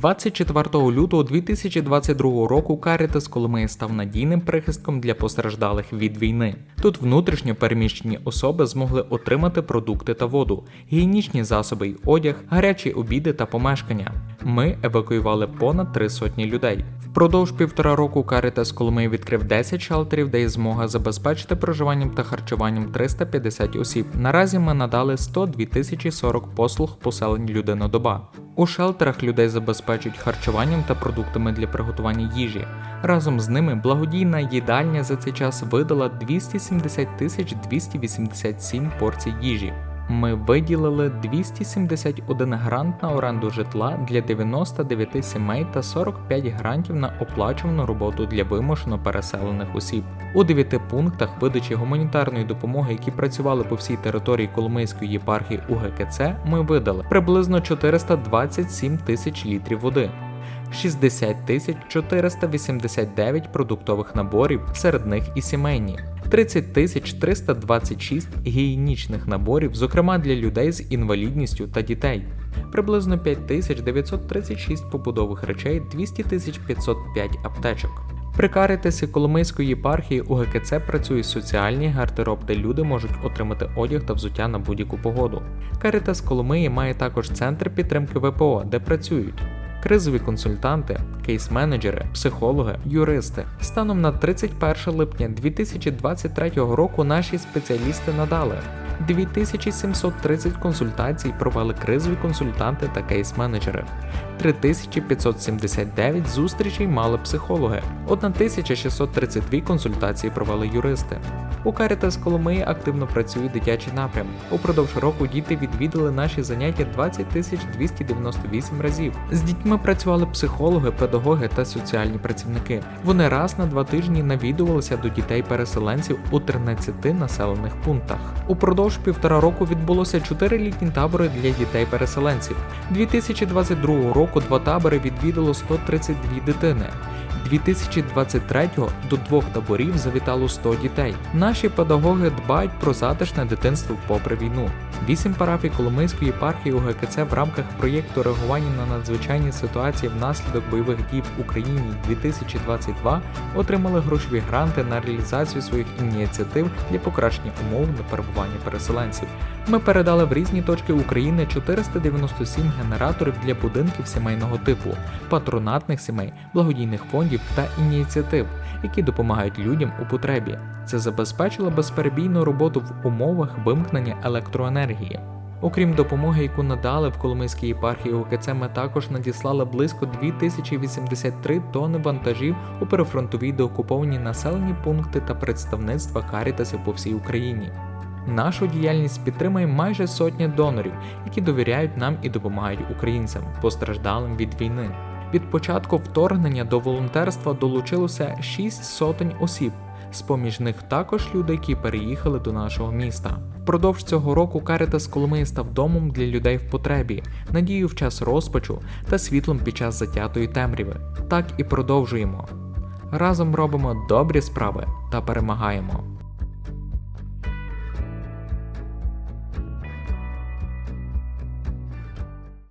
24 лютого 2022 року Карітас Коломиї став надійним прихистком для постраждалих від війни. Тут внутрішньо переміщені особи змогли отримати продукти та воду, гігієнічні засоби й одяг, гарячі обіди та помешкання. Ми евакуювали понад три сотні людей. Впродовж півтора року Карітас Коломиї відкрив 10 шелтерів, де є змога забезпечити проживанням та харчуванням 350 осіб. Наразі ми надали 102 тисячі 40 послуг поселень людинодоба. У шелтерах людей забезпечують харчуванням та продуктами для приготування їжі. Разом з ними благодійна їдальня за цей час видала 270 тисяч 287 порцій їжі. Ми виділили 271 грант на оренду житла для 99 сімей та 45 грантів на оплачувану роботу для вимушено переселених осіб. У 9 пунктах видачі гуманітарної допомоги, які працювали по всій території Коломийської єпархії УГКЦ, ми видали приблизно 427 тисяч літрів води. 60 тисяч 489 продуктових наборів, серед них і сімейні, 30 тисяч 326 гігієнічних наборів, зокрема для людей з інвалідністю та дітей, приблизно 5 тисяч 936 побудових речей, 200 тисяч 505 аптечок. При Карітесі Коломийської єпархії у ГКЦ працює соціальний гардероб, де люди можуть отримати одяг та взуття на будь-яку погоду. Карітас Коломиї має також центр підтримки ВПО, де працюють кризові консультанти, кейс-менеджери, психологи, юристи. Станом на 31 липня 2023 року наші спеціалісти надали 2730 консультацій провели кризові консультанти та кейс-менеджери. 3579 зустрічей мали психологи, 1632 консультації провели юристи. У Карітас Коломиї активно працює дитячий напрям. Упродовж року діти відвідали наші заняття 20 298 разів. З дітьми працювали психологи, педагоги та соціальні працівники. Вони раз на два тижні навідувалися до дітей-переселенців у 13 населених пунктах. Упродовж півтора року відбулося чотири літні табори для дітей-переселенців. 2022 року два табори відвідало 132 дитини. 2023-го до двох таборів завітало 100 дітей. Наші педагоги дбають про затишне дитинство попри війну. Вісім парафій Коломийської єпархії УГКЦ в рамках проєкту реагування на надзвичайні ситуації внаслідок бойових дій в Україні 2022 отримали грошові гранти на реалізацію своїх ініціатив для покращення умов на перебування переселенців. Ми передали в різні точки України 497 генераторів для будинків сімейного типу, патронатних сімей, благодійних фондів та ініціатив, які допомагають людям у потребі. Це забезпечило безперебійну роботу в умовах вимкнення електроенергії. Окрім допомоги, яку надали в Коломийській єпархії УКЦ, ми також надіслали близько 2083 тонни вантажів у перефронтові деокуповані населені пункти та представництва Карітасів по всій Україні. Нашу діяльність підтримує майже сотня донорів, які довіряють нам і допомагають українцям, постраждалим від війни. Від початку вторгнення до волонтерства долучилося 6 сотень осіб. З поміж них також люди, які переїхали до нашого міста. Впродовж цього року Каритас Коломиї став домом для людей в потребі, надією в час розпачу та світлом під час затятої темряви. Так і продовжуємо. Разом робимо добрі справи та перемагаємо.